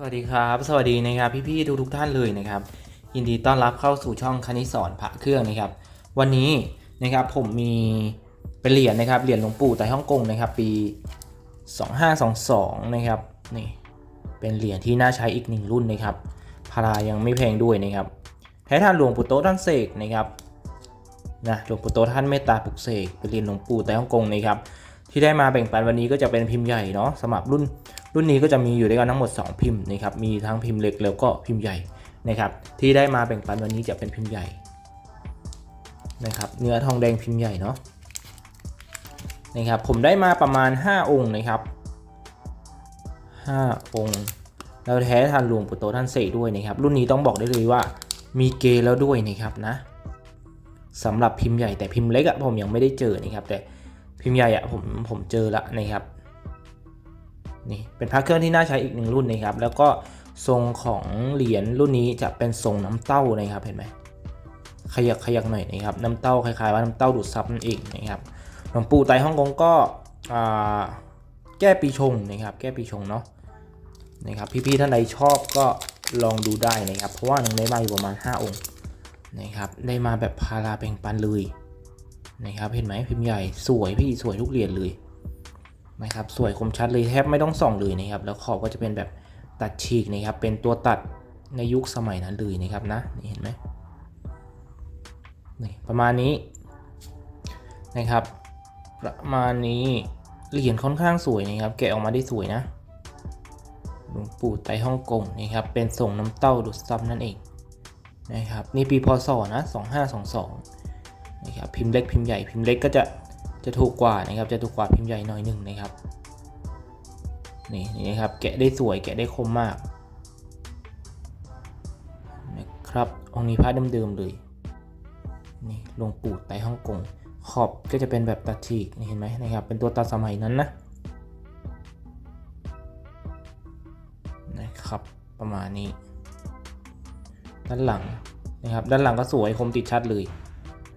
สวัสดีครับ สวัสดีนะครับพี่ๆทุกๆท่านเลยนะครับ ยินดีต้อนรับเข้าสู่ช่องคณิสอนพระเครื่องนะครับ วันนี้นะครับผมมีเป็นเหรียญนะครับเหรียญหลวงปู่ไต่ฮ่องกงนะครับ ปี 2522 นะครับนี่เป็นเหรียญที่น่าใช้อีกหนึ่งรุ่นนะครับพารายังไม่แพงด้วยนะครับแท้ท่านหลวงปู่โตท่านเสกนะครับนะหลวงปู่โตท่านเมตตาปลุกเสกเป็นเหรียญหลวงปู่ไต่ฮ่องกงนะครับที่ได้มาแบ่งปันวันนี้ก็จะเป็นพิมพ์ใหญ่เนาะสำหรับรุ่น รุ่นนี้ก็จะมีอยู่ด้วยกันทั้งหมด 2 พิมพ์นะครับ มีทั้งพิมพ์เล็กแล้วก็พิมพ์ใหญ่นะครับ ที่ได้มาแบ่งปันวันนี้จะเป็นพิมพ์ใหญ่นะครับ เนื้อทองแดงพิมพ์ใหญ่เนาะนะครับ ผมได้มาประมาณ 5 องค์นะครับ5องค์แล้วแท้ทันหลวงปู่โตท่านเสกด้วยนะครับ รุ่นนี้ต้องบอกได้เลยว่ามีเกณฑ์แล้วด้วยนะครับนะสำหรับพิมพ์ใหญ่แต่พิมพ์เล็กอะผมยังไม่ได้เจอนะครับ แต่พิมพ์ใหญ่อะผมผมเจอละนะครับ นี่เป็นพระเครื่องที่น่าใช้อีกหนึ่งรุ่นนะครับ แล้วก็ทรงของเหรียญรุ่นนี้จะเป็นทรงน้ำเต้านะครับเห็นไหมขยักขยักหน่อยนะครับน้ำเต้าคล้ายๆว่าน้ำเต้าดูดซับนั่นเองนะครับหลวงปู่ไตฮ่องกงก็แก้ปีชงนะครับ แก้ปีชงเนาะนะครับพี่ๆท่านใดชอบก็ลองดูได้นะครับ เพราะว่าหนึ่งได้มาอยู่ประมาณ 5 องค์นะครับได้มาแบบพาราแบ่งปันเลยนะครับเห็นไหมพิมพ์ใหญ่สวยพี่สวยทุกเหรียญเลย นะครับสวยคมชัดเลยแทบไม่ต้องส่องเลยนะครับ แล้วขอบก็จะเป็นแบบตัดฉีกนะครับ เป็นตัวตัดในยุคสมัยนั้นเลยนะครับนะนี่เห็นไหมนี่ประมาณนี้นะครับ ประมาณนี้เหรียญค่อนข้างสวยนะครับ แกะออกมาได้สวยนะหลวงปู่ไตฮ่องกงนะครับ เป็นส่งน้ำเต้าดูดซับนั่นเองนะครับ นี่ปีพศนะ 2522นะครับ พิมพ์เล็กพิมพ์ใหญ่ พิมพ์เล็กก็จะ จะถูกกว่านะครับ จะถูกกว่าพิมพ์ใหญ่หน่อยหนึ่งนะครับ นี่นี่นะครับ แกะได้สวยแกะได้คมมากนะครับองค์นี้พระเดิมๆเลย นี่หลวงปู่ไตรฮ่องกง ขอบก็จะเป็นแบบตัดฉีกนี่เห็นไหมนะครับ เป็นตัวตัดสมัยนั้นนะนะครับประมาณนี้ ด้านหลังนะครับ ด้านหลังก็สวยคมติดชัดเลย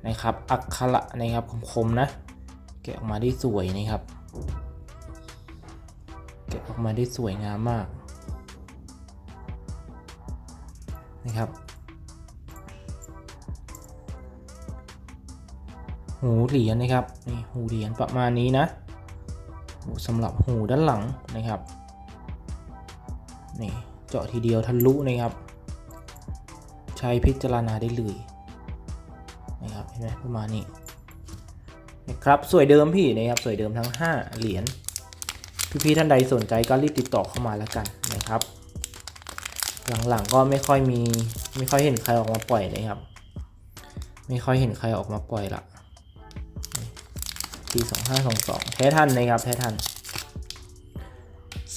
นะครับ อักขระนะครับคมๆนะ แกะออกมาได้สวยนะครับ แกะออกมาได้สวยงามมากนะครับ หูเหรียญนะครับนี่หูเหรียญประมาณนี้นะสำหรับหูด้านหลังนะครับนี่เจาะทีเดียวทะลุนะครับ ใช้พิจารณาได้เลยนะครับเห็นไหมประมาณนี้ นะครับสวยเดิมพี่นะครับสวยเดิมทั้ง 5 เหรียญพี่ๆท่านใดสนใจก็รีบติดต่อเข้ามาแล้วกันนะครับ หลังๆก็ไม่ค่อยมีไม่ค่อยเห็นใครออกมาปล่อยนะครับ ไม่ค่อยเห็นใครออกมาปล่อยละปี2522แท้ทันนะครับแท้ทัน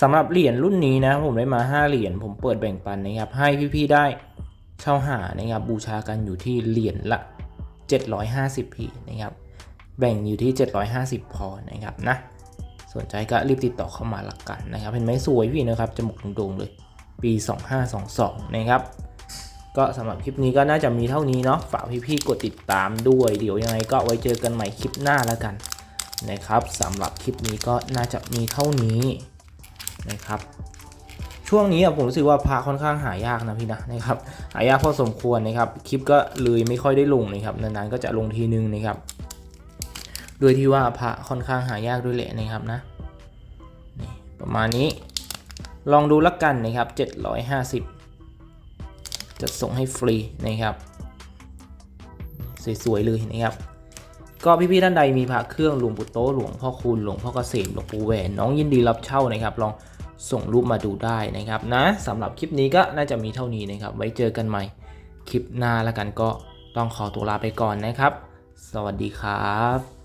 สำหรับเหรียญรุ่นนี้นะผมได้มา 5 เหรียญผมเปิดแบ่งปันนะครับ ให้พี่ๆได้เช่าหานะครับบูชากันอยู่ที่เหรียญละ 750พีนะครับ แบ่งอยู่ที่ 750 พอนะครับนะสนใจก็รีบติดต่อเข้ามาละกันนะครับ เห็นไหมสวยพี่นะครับจมูกโด่งๆเลย ปี 2522 นะครับ ก็สำหรับคลิปนี้ก็น่าจะมีเท่านี้เนาะฝากพี่ๆกดติดตามด้วย เดี๋ยวยังไงก็ไว้เจอกันใหม่คลิปหน้าแล้วกันนะครับสำหรับคลิปนี้ก็น่าจะมีเท่านี้นะครับช่วงนี้ผมรู้สึกว่าพระค่อนข้างหายากนะพี่นะนะครับหายากพอสมควรนะครับคลิปก็เลยไม่ค่อยได้ลงนะครับนานๆก็จะลงทีนึงนะครับ โดยที่ว่าพระค่อนข้างหายากด้วยแหละนะครับนะนประมาณนี้ลองดูละกันนะครับ 750 จะส่งให้ฟรีนะครับ สวยๆเลยนะครับ ก็พี่ๆท่านใดมีพระเครื่องหลวงปู่โตหลวงพ่อคูณหลวงพ่อเกษมหลวงปู่แหวนน้องยินดีรับเช่านะครับ ลองส่งรูปมาดูได้นะครับนะสำหรับคลิปนี้ก็น่าจะมีเท่านี้นะครับ ไว้เจอกันใหม่คลิปหน้าแล้วกันก็ต้องขอตัวลาไปก่อนนะครับ สวัสดีครับ